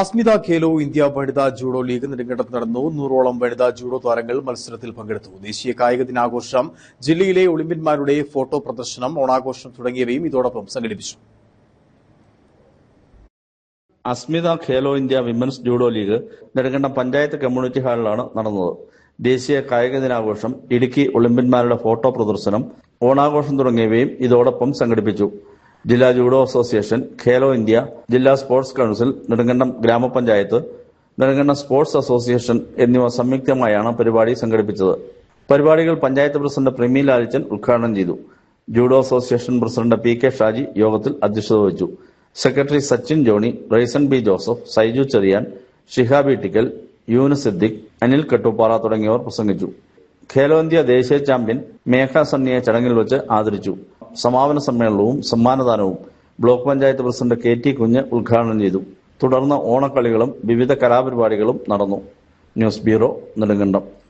അസ്മിത Khelo India വനിതാ judo league നെടുങ്കണ്ടത്ത് നടന്നു. നൂറോളം വനിതാ ജൂഡോ താരങ്ങൾ മത്സരത്തിൽ പങ്കെടുത്തു. ദേശീയ കായിക ദിനാഘോഷം ജില്ലയിലെ ഒളിമ്പ്യന്മാരുടെ ഫോട്ടോ പ്രദർശനം ഓണാഘോഷം തുടങ്ങിയവയും ഇതോടൊപ്പം സംഘടിപ്പിച്ചു. Asmita Khelo India women's judo league Nedumkandam panchayat community ഹാളിലാണ് നടന്നത്. ദേശീയ കായിക ദിനാഘോഷം ഇടുക്കി ഒളിമ്പ്യന്മാരുടെ ഫോട്ടോ പ്രദർശനം ഓണാഘോഷം തുടങ്ങിയവയും ഇതോടൊപ്പം സംഘടിപ്പിച്ചു. ജില്ലാ ജൂഡോ അസോസിയേഷൻ ഖേലോ ഇന്ത്യ ജില്ലാ സ്പോർട്സ് കൌൺസിൽ നെടുങ്കണ്ടം ഗ്രാമപഞ്ചായത്ത് നെടുങ്കണ്ടം സ്പോർട്സ് അസോസിയേഷൻ എന്നിവ സംയുക്തമായാണ് പരിപാടി സംഘടിപ്പിച്ചത്. പരിപാടികൾ പഞ്ചായത്ത് പ്രസിഡന്റ് പ്രമീല ലാലിച്ചൻ ഉദ്ഘാടനം ചെയ്തു. Judo association president P K Shaji യോഗത്തിൽ അധ്യക്ഷത വഹിച്ചു. സെക്രട്ടറി സച്ചിൻ ജോണി റൈസൻ ബി ജോസഫ് സൈജു ചെറിയാൻ ഷിഹാബി ടിക്കൽ യൂനസ് സിദ്ദിഖ് അനിൽ കെട്ടുപ്പാറ തുടങ്ങിയവർ പ്രസംഗിച്ചു. ഖേലോ ഇന്ത്യ ദേശീയ ചാമ്പ്യൻ മേഘ സണ്ണിയെ ചടങ്ങിൽ വെച്ച് ആദരിച്ചു. സമാപന സമ്മേളനവും സമ്മാനദാനവും block panchayat president K T Kunju ഉദ്ഘാടനം ചെയ്തു. തുടർന്ന് ഓണക്കളികളും വിവിധ കലാപരിപാടികളും നടന്നു. News bureau Nedumkandam.